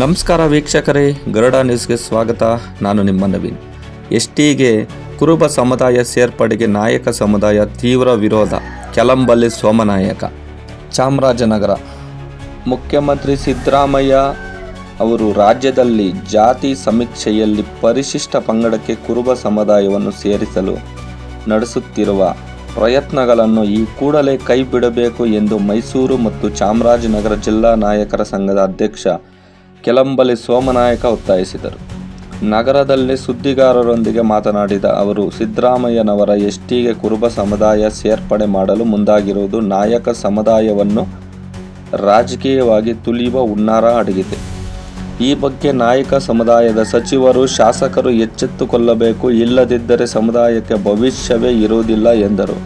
ನಮಸ್ಕಾರ ವೀಕ್ಷಕರೇ, ಗರುಡ ನ್ಯೂಸ್ಗೆ ಸ್ವಾಗತ. ನಾನು ನಿಮ್ಮ ನವೀನ್. ಎಸ್ ಟಿಗೆ ಕುರುಬ ಸಮುದಾಯ ಸೇರ್ಪಡೆಗೆ ನಾಯಕ ಸಮುದಾಯ ತೀವ್ರ ವಿರೋಧ. ಕೆಲಂಬಲ್ಲಿ ಸೋಮನಾಯಕ. ಚಾಮರಾಜನಗರ. ಮುಖ್ಯಮಂತ್ರಿ ಸಿದ್ದರಾಮಯ್ಯ ಅವರು ರಾಜ್ಯದಲ್ಲಿ ಜಾತಿ ಸಮೀಕ್ಷೆಯಲ್ಲಿ ಪರಿಶಿಷ್ಟ ಪಂಗಡಕ್ಕೆ ಕುರುಬ ಸಮುದಾಯವನ್ನು ಸೇರಿಸಲು ನಡೆಸುತ್ತಿರುವ ಪ್ರಯತ್ನಗಳನ್ನು ಈ ಕೂಡಲೇ ಕೈ ಬಿಡಬೇಕು ಎಂದು ಮೈಸೂರು ಮತ್ತು ಚಾಮರಾಜನಗರ ಜಿಲ್ಲಾ ನಾಯಕರ ಸಂಘದ ಅಧ್ಯಕ್ಷ ಕೆಲಂಬಲಿ ಸೋಮನಾಯಕ ಒತ್ತಾಯಿಸಿದರು. ನಗರದಲ್ಲಿ ಸುದ್ದಿಗಾರರೊಂದಿಗೆ ಮಾತನಾಡಿದ ಅವರು, ಸಿದ್ದರಾಮಯ್ಯನವರ ಎಸ್ಟಿಗೆ ಕುರುಬ ಸಮುದಾಯ ಸೇರ್ಪಡೆ ಮಾಡಲು ಮುಂದಾಗಿರುವುದು ನಾಯಕ ಸಮುದಾಯವನ್ನು ರಾಜಕೀಯವಾಗಿ ತುಳಿಯುವ ಹುನ್ನಾರ ಅಡಗಿದೆ. ಈ ಬಗ್ಗೆ ನಾಯಕ ಸಮುದಾಯದ ಸಚಿವರು, ಶಾಸಕರು ಎಚ್ಚೆತ್ತುಕೊಳ್ಳಬೇಕು, ಇಲ್ಲದಿದ್ದರೆ ಸಮುದಾಯಕ್ಕೆ ಭವಿಷ್ಯವೇ ಇರುವುದಿಲ್ಲ ಎಂದರು.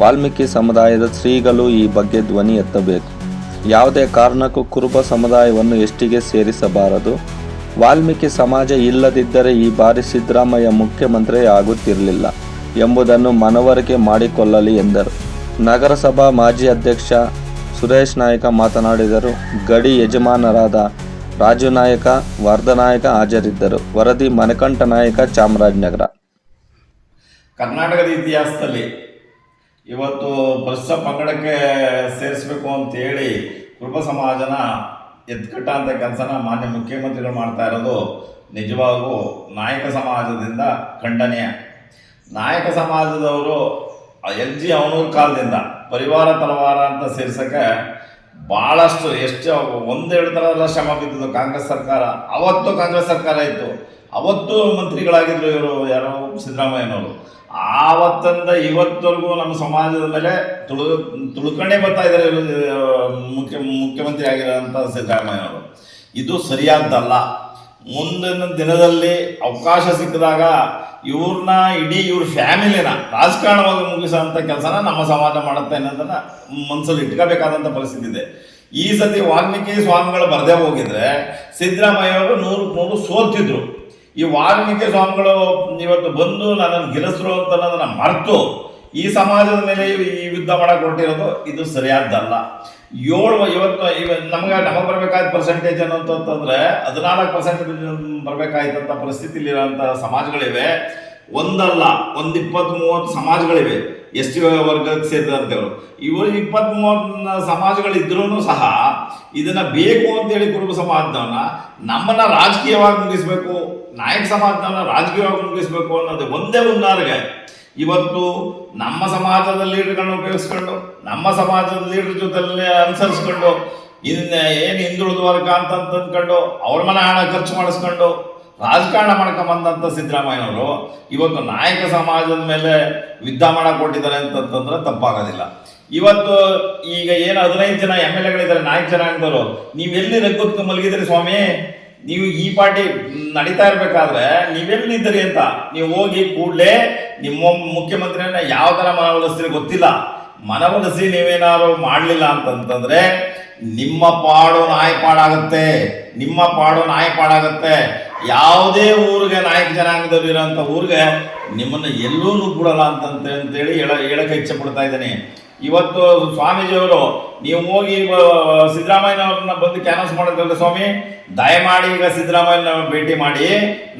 ವಾಲ್ಮೀಕಿ ಸಮುದಾಯದ ಶ್ರೀಗಳು ಈ ಬಗ್ಗೆ ಧ್ವನಿ ಎತ್ತಬೇಕು. ಯಾವುದೇ ಕಾರಣಕ್ಕೂ ಕುರುಬ ಸಮುದಾಯವನ್ನು ಎಷ್ಟಿಗೆ ಸೇರಿಸಬಾರದು? ವಾಲ್ಮೀಕಿ ಸಮಾಜ ಇಲ್ಲದಿದ್ದರೆ ಈ ಬಾರಿ ಸಿದ್ದರಾಮಯ್ಯ ಮುಖ್ಯಮಂತ್ರಿ ಆಗುತ್ತಿರಲಿಲ್ಲ ಎಂಬುದನ್ನು ಮನವರಿಕೆ ಮಾಡಿಕೊಳ್ಳಲಿ ಎಂದರು. ನಗರಸಭಾ ಮಾಜಿ ಅಧ್ಯಕ್ಷ ಸುರೇಶ್ ನಾಯಕ ಮಾತನಾಡಿದರು. ಗಡಿ ಯಜಮಾನರಾದ ರಾಜು ನಾಯಕ ವರ್ಧನಾಯಕ ಹಾಜರಿದ್ದರು. ವರದಿ ಮನಕಂಠ ನಾಯಕ ಚಾಮರಾಜನಗರ. ಕರ್ನಾಟಕದ ಇತಿಹಾಸದಲ್ಲಿ ಇವತ್ತು ಪರಿಶಿಷ್ಟ ಪಂಗಡಕ್ಕೆ ಸೇರಿಸಬೇಕು ಅಂತೇಳಿ ಕುರುಬ ಸಮಾಜನ ಅಂತ ಕೆಲಸನ ಮಾನ್ಯ ಮುಖ್ಯಮಂತ್ರಿಗಳು ಮಾಡ್ತಾ ಇರೋದು ನಿಜವಾಗೂ ನಾಯಕ ಸಮಾಜದಿಂದ ಖಂಡನೀಯ. ನಾಯಕ ಸಮಾಜದವರು ಎಲ್ ಜಿ ಅವನೂರ್ ಕಾಲದಿಂದ ಪರಿವಾರ ತಲವಾರ ಅಂತ ಸೇರ್ಸಕ್ಕೆ ಭಾಳಷ್ಟು ಎಷ್ಟು ಒಂದೆರಡು ಎಲ್ಲ ಶ್ರಮ ಬಿದ್ದಿದ್ದು ಕಾಂಗ್ರೆಸ್ ಸರ್ಕಾರ. ಅವತ್ತು ಕಾಂಗ್ರೆಸ್ ಸರ್ಕಾರ ಇತ್ತು. ಅವತ್ತು ಮಂತ್ರಿಗಳಾಗಿದ್ರು ಇವರು, ಯಾರೋ ಸಿದ್ದರಾಮಯ್ಯನವರು. ಆವತ್ತಿಂದ ಇವತ್ತವರೆಗೂ ನಮ್ಮ ಸಮಾಜದ ಮೇಲೆ ತುಳು ತುಳ್ಕೊಂಡೇ ಬರ್ತಾ ಇದ್ದಾರೆ ಮುಖ್ಯ, ಮುಖ್ಯಮಂತ್ರಿ ಆಗಿರೋಂಥ ಸಿದ್ದರಾಮಯ್ಯನವರು. ಇದು ಸರಿಯಾದ್ದಲ್ಲ. ಮುಂದಿನ ದಿನದಲ್ಲಿ ಅವಕಾಶ ಸಿಕ್ಕಿದಾಗ ಇವ್ರನ್ನ ಇಡೀ ಇವ್ರ ಫ್ಯಾಮಿಲಿನ ರಾಜಕಾರಣವಾಗಿ ಮುಗಿಸೋಂಥ ಕೆಲಸನ ನಮ್ಮ ಸಮಾಜ ಮಾಡುತ್ತೆ ಅನ್ನೋದನ್ನ ಮನಸ್ಸಲ್ಲಿ ಇಟ್ಕೋಬೇಕಾದಂಥ ಪರಿಸ್ಥಿತಿ ಇದೆ. ಈ ಸತಿ ವಾಲ್ಮೀಕಿ ಸ್ವಾಮಿಗಳು ಬರದೇ ಹೋಗಿದ್ರೆ ಸಿದ್ದರಾಮಯ್ಯ ಅವರು ನೂರು ನೂರು ಸೋಲ್ತಿದ್ರು. ಈ ವಾಲ್ಮೀಕಿ ಸ್ವಾಮಿಗಳು ಇವತ್ತು ಬಂದು ನನ್ನನ್ನು ಗೆಲ್ಲಿಸ್ರು ಅಂತ ಅನ್ನೋದನ್ನ ಮರೆತು ಈ ಸಮಾಜದ ಮೇಲೆ ಈ ಯುದ್ಧ ಮಾಡಕ್ಕೆ ಹೊರಟಿರೋದು ಇದು ಸರಿಯಾದ್ದಲ್ಲ. ಏಳು ಇವತ್ತು ಇವ ನಮ್ಗೆ ನಮಗೆ ಬರಬೇಕಾದ ಪರ್ಸೆಂಟೇಜ್ ಅನ್ನೋಂತಂದ್ರೆ ಹದಿನಾಲ್ಕು ಪರ್ಸೆಂಟ್ ಬರಬೇಕಾಯ್ತಂಥ ಪರಿಸ್ಥಿತಿಲಿರೋಂಥ ಸಮಾಜಗಳಿವೆ. ಒಂದಲ್ಲ, ಒಂದು ಇಪ್ಪತ್ತು ಮೂವತ್ತು ಸಮಾಜಗಳಿವೆ. ಎಸ್ ಟಿ ವರ್ಗಕ್ಕೆ ಸೇರಿದಂಥವ್ರು ಇವರು ಇಪ್ಪತ್ತ್ ಮೂವತ್ತು ಸಮಾಜಗಳಿದ್ರೂ ಸಹ ಇದನ್ನು ಬೇಕು ಅಂತೇಳಿ ಕುರುಬ ಸಮಾಜದವನ್ನ ನಮ್ಮನ್ನು ರಾಜಕೀಯವಾಗಿ ಮುಗಿಸ್ಬೇಕು ನಾಯಕ ಸಮಾಜದವನ್ನ ರಾಜಕೀಯವಾಗಿ ಮುಗಿಸ್ಬೇಕು ಅನ್ನೋದು ಒಂದೇ ಒಂದಾರಿಗೆ ಇವತ್ತು ನಮ್ಮ ಸಮಾಜದ ಲೀಡರ್ಗಳನ್ನ ಉಪಯೋಗಿಸ್ಕೊಂಡು, ನಮ್ಮ ಸಮಾಜದ ಲೀಡರ್ ಜೊತೆ ಅನುಸರಿಸ್ಕೊಂಡು, ಇನ್ನ ಏನು ಹಿಂದುಳಿದ ವರ್ಗ ಅಂತ ಅಂದ್ಕೊಂಡು ಅವ್ರ ಮನೆ ಹಣ ಖರ್ಚು ಮಾಡಿಸ್ಕೊಂಡು ರಾಜಕಾರಣ ಮಾಡ್ಕೊಂಬಂದಂಥ ಸಿದ್ದರಾಮಯ್ಯನವರು ಇವತ್ತು ನಾಯಕ ಸಮಾಜದ ಮೇಲೆ ಯುದ್ಧ ಕೊಟ್ಟಿದ್ದಾರೆ ಅಂತಂತಂದ್ರೆ ತಪ್ಪಾಗೋದಿಲ್ಲ. ಇವತ್ತು ಈಗ ಏನು ಹದಿನೈದು ಜನ ಎಂ ಎಲ್ ಎಗಳಿದ್ದಾರೆ ನಾಯಕ ಜನ ನೀವು ನೀವೆಲ್ಲಿ ರಗ್ಗುತ್ಕೊಂಡು ಮಲಗಿದ್ರಿ ಸ್ವಾಮಿ? ನೀವು ಈ ಪಾರ್ಟಿ ನಡೀತಾ ಇರ್ಬೇಕಾದ್ರೆ ನೀವೆಲ್ಲಿದ್ದೀರಿ ಅಂತ. ನೀವು ಹೋಗಿ ಕೂಡಲೇ ನಿಮ್ಮ ಮುಖ್ಯಮಂತ್ರಿಯನ್ನ ಯಾವ ಥರ ಮನವೊಲಿಸ್ತೀರಿ ಗೊತ್ತಿಲ್ಲ. ಮನವೊಲಿಸಿ ನೀವೇನಾದ್ರು ಮಾಡಲಿಲ್ಲ ಅಂತಂತಂದ್ರೆ ನಿಮ್ಮ ಪಾಡು ನಾಯಿ ಪಾಡಾಗತ್ತೆ. ನಿಮ್ಮ ಪಾಡು ನಾಯಿ ಪಾಡಾಗತ್ತೆ. ಯಾವುದೇ ಊರಿಗೆ ನಾಯಕ ಜನಾಂಗದವ್ರು ಇರೋಂಥ ಊರಿಗೆ ನಿಮ್ಮನ್ನ ಎಲ್ಲೂ ಬಿಡಲ್ಲ ಅಂತಂತ ಅಂತೇಳಿ ಹೇಳ ಹೇಳಕ್ಕೆ ಇಚ್ಛೆ ಪಡ್ತಾ ಇದ್ದೀನಿ. ಇವತ್ತು ಸ್ವಾಮೀಜಿಯವರು, ನೀವು ಹೋಗಿ ಸಿದ್ದರಾಮಯ್ಯನವ್ರನ್ನ ಬಂದು ಕ್ಯಾನ್ವಸ್ ಮಾಡಿದ್ರಲ್ಲ ಸ್ವಾಮಿ? ದಯಮಾಡಿ ಈಗ ಸಿದ್ದರಾಮಯ್ಯನ ಭೇಟಿ ಮಾಡಿ.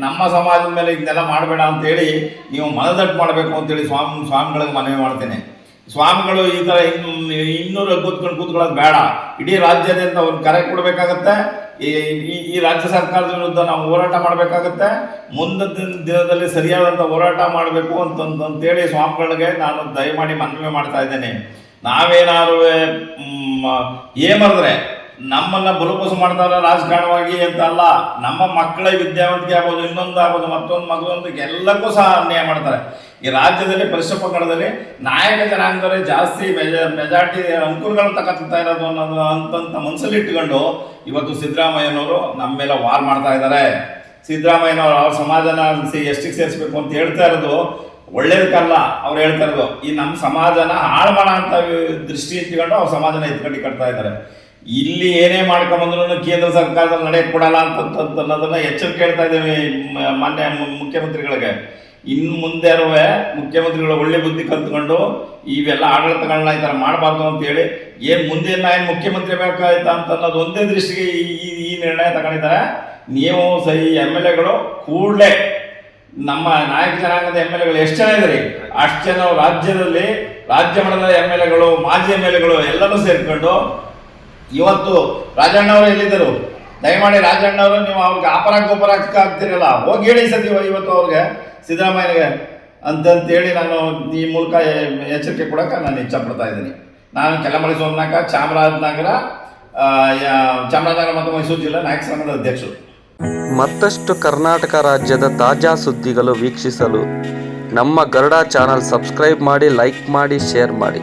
ನಮ್ಮ ಸಮಾಜದ ಮೇಲೆ ಇದನ್ನೆಲ್ಲ ಮಾಡಬೇಡ ಅಂತೇಳಿ ನೀವು ಮನದಟ್ಟು ಮಾಡಬೇಕು ಅಂತೇಳಿ ಸ್ವಾಮಿ, ಸ್ವಾಮಿಗಳಿಗೆ ಮನವಿ ಮಾಡ್ತೇನೆ. ಸ್ವಾಮಿಗಳು ಈ ಥರ ಇನ್ನು ಇನ್ನೂರು ಕೂತ್ಕೊಂಡು ಕೂತ್ಕೊಳ್ಳೋದು ಬೇಡ. ಇಡೀ ರಾಜ್ಯದಿಂದ ಒಂದು ಕರೆ ಕೊಡಬೇಕಾಗತ್ತೆ. ಈ, ಈ- ರಾಜ್ಯ ಸರ್ಕಾರದ ವಿರುದ್ಧ ನಾವು ಹೋರಾಟ ಮಾಡಬೇಕಾಗುತ್ತೆ. ಮುಂದಿನ ದಿನದಲ್ಲಿ ಸರಿಯಾದಂಥ ಹೋರಾಟ ಮಾಡಬೇಕು ಅಂತ ಅಂತೇಳಿ ಸ್ವಾಮಿಗಳಿಗೆ ನಾನು ದಯಮಾಡಿ ಮನವಿ ಮಾಡ್ತಾ ಇದ್ದೇನೆ. ನಾವೇನಾದ್ರೂ ಏಮರ್ದ್ರೆ ನಮ್ಮನ್ನ ಬಲುಬಸು ಮಾಡ್ತಾರ ರಾಜಕಾರಣವಾಗಿ ಅಂತ ಅಲ್ಲ ನಮ್ಮ ಮಕ್ಕಳ ವಿದ್ಯಾವಂತಿಕೆ ಆಗ್ಬೋದು, ಇನ್ನೊಂದು ಆಗ್ಬೋದು, ಮತ್ತೊಂದು ಮಗದೊಂದಿಗೆ ಎಲ್ಲಕ್ಕೂ ಸಹ ಅನ್ಯಾಯ ಮಾಡ್ತಾರೆ. ಈ ರಾಜ್ಯದಲ್ಲಿ ಪರಿಶ್ರಮ ಪಂಗಡದಲ್ಲಿ ನಾಯಕ ಜನಾಂಗದವರೇ ಜಾಸ್ತಿ ಮೆಜ, ಮೆಜಾರಿಟಿ ಅನುಕೂಲಗಳನ್ನ ತಗೊಳ್ತಾ ಇರೋದು ಅನ್ನೋದು ಅಂತಂತ ಮನಸ್ಸಲ್ಲಿ ಇಟ್ಕೊಂಡು ಇವತ್ತು ಸಿದ್ದರಾಮಯ್ಯನವರು ನಮ್ಮ ಮೇಲೆ ವಾರ್ ಮಾಡ್ತಾ ಇದ್ದಾರೆ. ಸಿದ್ದರಾಮಯ್ಯನವರು ಅವ್ರ ಸಮಾಜನ ಎಷ್ಟಿಗೆ ಸೇರಿಸ್ಬೇಕು ಅಂತ ಹೇಳ್ತಾ ಇರೋದು ಒಳ್ಳೇದಕ್ಕಲ್ಲ, ಅವ್ರು ಹೇಳ್ತಾ ಇರೋದು. ಈ ನಮ್ಮ ಸಮಾಜನ ಹಾಳು ಮಾಡೋ ಅಂತ ದೃಷ್ಟಿ ಇಟ್ಕೊಂಡು ಅವ್ರ ಸಮಾಜನ ಎತ್ಕಟ್ಟಿ ಕಟ್ತಾ ಇದ್ದಾರೆ. ಇಲ್ಲಿ ಏನೇ ಮಾಡ್ಕೊಂಬಂದ್ರು ಕೇಂದ್ರ ಸರ್ಕಾರದಲ್ಲಿ ನಡೆಯಕ್ಕೆ ಕೊಡಲ್ಲ ಅಂತ ಎಚ್ಚರಿಕೆ ಹೇಳ್ತಾ ಇದ್ದೇವೆ ಮಾನ್ಯ ಮುಖ್ಯಮಂತ್ರಿಗಳಿಗೆ. ಇನ್ನು ಮುಂದೆ ಮುಖ್ಯಮಂತ್ರಿಗಳು ಒಳ್ಳೆ ಬುದ್ಧಿ ಕಲ್ತ್ಕೊಂಡು ಇವೆಲ್ಲ ಆಡಳಿತಗಳನ್ನ ಈ ಥರ ಮಾಡಬಾರ್ದು ಅಂತೇಳಿ ಏನು ಮುಂದೆ ಏನು ಮುಖ್ಯಮಂತ್ರಿ ಬೇಕಾಯ್ತಾ ಅಂತ ಅನ್ನೋದು ಒಂದೇ ದೃಷ್ಟಿಗೆ ಈ ಈ- ಈ ನಿರ್ಣಯ ತಗೊಂಡಿದ್ದಾರೆ. ನೀವು ಸಹಿ ಎಂ ಎಲ್ ಎಗಳು ಕೂಡಲೇ ನಮ್ಮ ನಾಯಕ ಜನಾಂಗದ ಎಂ ಎಲ್ ಎಗಳು ಎಷ್ಟು ಜನ ಇದ್ದಾರೆ ಅಷ್ಟು ಜನ ರಾಜ್ಯದಲ್ಲಿ ರಾಜ್ಯ ಮಟ್ಟದ ಎಂ ಎಲ್ ಎಗಳು, ಮಾಜಿ ಎಂ ಎಲ್ ಎಗಳು ಎಲ್ಲರೂ ಸೇರ್ಕೊಂಡು ಇವತ್ತು ರಾಜಣ್ಣವರು ಎಲ್ಲಿದ್ದರು? ದಯಮಾಡಿ ರಾಜಣ್ಣವರು, ನೀವು ಅವ್ರಿಗೆ ಅಪರ ಗೋಪರ ಆಗ್ತಿರಲ್ಲ ಹೋಗಿ ಹೇಳಿ ಸತಿ ಇವತ್ತು ಅವ್ರಿಗೆ ಸಿದ್ದರಾಮಯ್ಯನಿಗೆ ಅಂತಂತೇಳಿ ನಾನು ಈ ಮೂಲಕ ಎಚ್ಚರಿಕೆ ಕೊಡೋಕೆ ನಾನು ಇಚ್ಛಪಡ್ತಾ ಇದ್ದೀನಿ. ನಾನು ಕೆಲಮಳಿ ಸೋಮನಾಥ ಚಾಮರಾಜನಗರ ಚಾಮರಾಜನಗರ ಮತ್ತು ಮೈಸೂರು ಜಿಲ್ಲಾ ನಾಯಕ ಸಂಘದ ಅಧ್ಯಕ್ಷರು. ಮತ್ತಷ್ಟು ಕರ್ನಾಟಕ ರಾಜ್ಯದ ತಾಜಾ ಸುದ್ದಿಗಳು ವೀಕ್ಷಿಸಲು ನಮ್ಮ ಗರುಡ ಚಾನಲ್ ಸಬ್ಸ್ಕ್ರೈಬ್ ಮಾಡಿ, ಲೈಕ್ ಮಾಡಿ, ಶೇರ್ ಮಾಡಿ.